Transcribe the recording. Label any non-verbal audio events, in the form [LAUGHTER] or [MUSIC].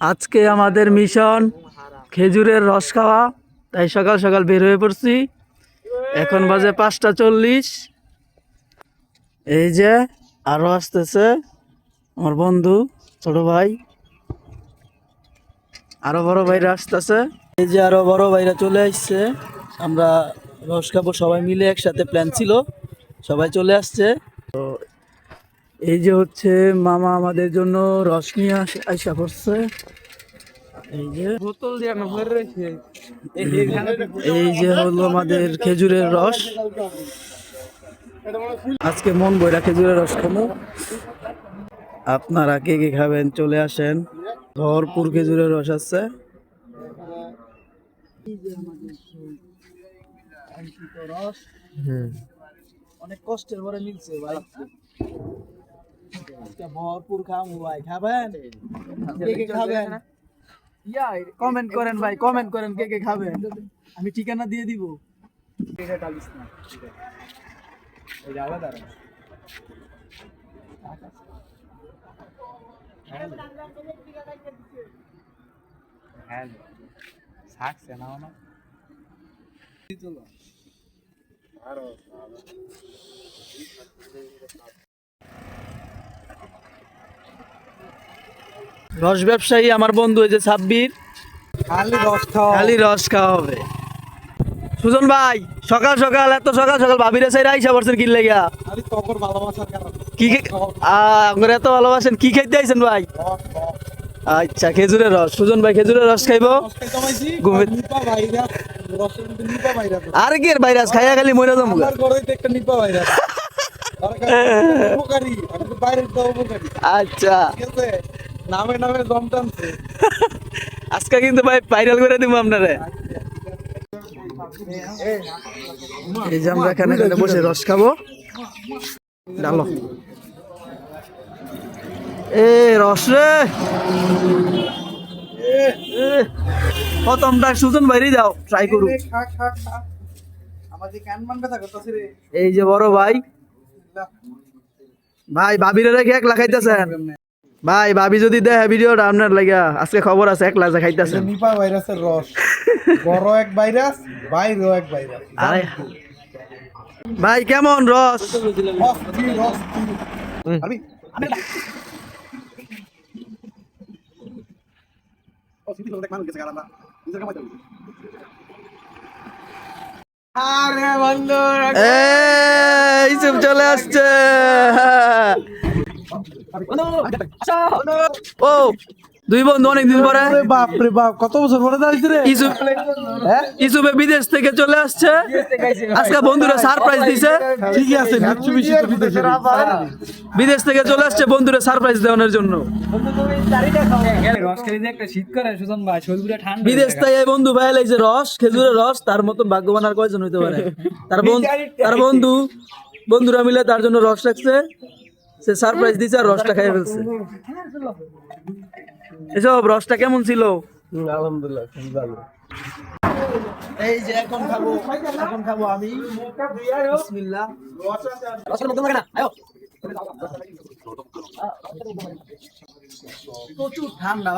আজকে আমাদের মিশন খেজুরের রস খাওয়া। তাই সকাল সকাল বের হয়ে পড়ছি। এখন বাজে পাঁচটা চল্লিশ। এই যে আরও আসতেছে আমার বন্ধু, ছোট ভাই। আরও বড় ভাইরা আসতেছে। এই যে আরও বড় ভাইরা চলে আসছে। আমরা রস খাব সবাই মিলে, একসাথে প্ল্যান ছিল। সবাই চলে আসছে। এই যে হচ্ছে মামা আমাদের জন্য রস নিয়ে আস- আইসা পড়ছে। এই যে বোতল এই যে হলো আমাদের খেজুরের রস। আজকে মন বইরা খেজুরের রস খাব। আপনারা কে কে খাবেন চলে আসেন। ভরপুর খেজুরের রস আছে। অনেক কষ্টের পরে মিলছে ভাই। ভরপুর খাব ভাই। খাবেন? কে কে কমেন্ট করেন, ভাই কমেন্ট করেন কে কে খাবেন। আমি ঠিকানা দিয়ে দিব। থাকছে না রস ব্যবসায়ী আমার বন্ধু এই যে সাব্বির। খালি রস খাওয়া। হবে। সুজন ভাই সকাল সকাল এত সকাল সকাল ভাবিরে সাইরা আইসা পড়ছেন কি লেগা কি আপনারা এত ভালোবাসেন কি খাইতে আইছেন ভাই? আচ্ছা খেজুরের রস। সুজন ভাই খেজুরের রস খাইবো? আর কি এর ভাইরাস? খাইয়া খালি মরে যাব আমার [LAUGHS] আচ্ছা। নামে নামে টানছে আজকে কিন্তু ভাই ভাইরাল করে দিব আপনারে। এই যে আমরা এখানে এখানে বসে রস খাব। ডালো। এ রস রে। প্রথমটা সুজন বাইরে যাও ট্রাই করুক এই যে বড় ভাই। ভাই ভাবিরে রেখে এক লাগাইতেছেন ভাই ভাবি যদি দেখে ভিডিওটা আপনার লাগা আজকে খবর আছে এক লাজা খাইতেছেন নিপা ভাইরাসের রস। বড় এক ভাইরাস বাইরেও এক ভাইরাস। আরে। ভাই কেমন রস? আরে বন্ধু এই সব চলে আসছে। ও দুই বন্ধু অনেকদিন পরে। বাপ রে বাপ কত বছর পরে দাঁড়িয়েছে রে? ইসুফ ইসুফে বিদেশ থেকে চলে আসছে। আজকে বন্ধুরা সারপ্রাইজ দিছে। ঠিকই আছে মিৎসুবিশি তো বিদেশে বিদেশ থেকে চলে আসছে বন্ধুরা সারপ্রাইজ দেওয়ানোর জন্য। রস খেলে যে একটা শীত করে সুজন ভাই শরীরটা ঠান্ডা বিদেশ থেকে এই বন্ধু ভাই যে রস খেজুরের রস তার মতন ভাগ্যবান আর কয়জন হইতে পারে? তার বন্ধু তার বন্ধু বন্ধুরা মিলে তার জন্য রস রাখছে। সে সারপ্রাইজ দিছে আর রসটা খাই ফেলছে এসব রসটা কেমন ছিল আলহামদুলিল্লাহ খুব ভালো এই যে খাব এখন খাব ঠান্ডা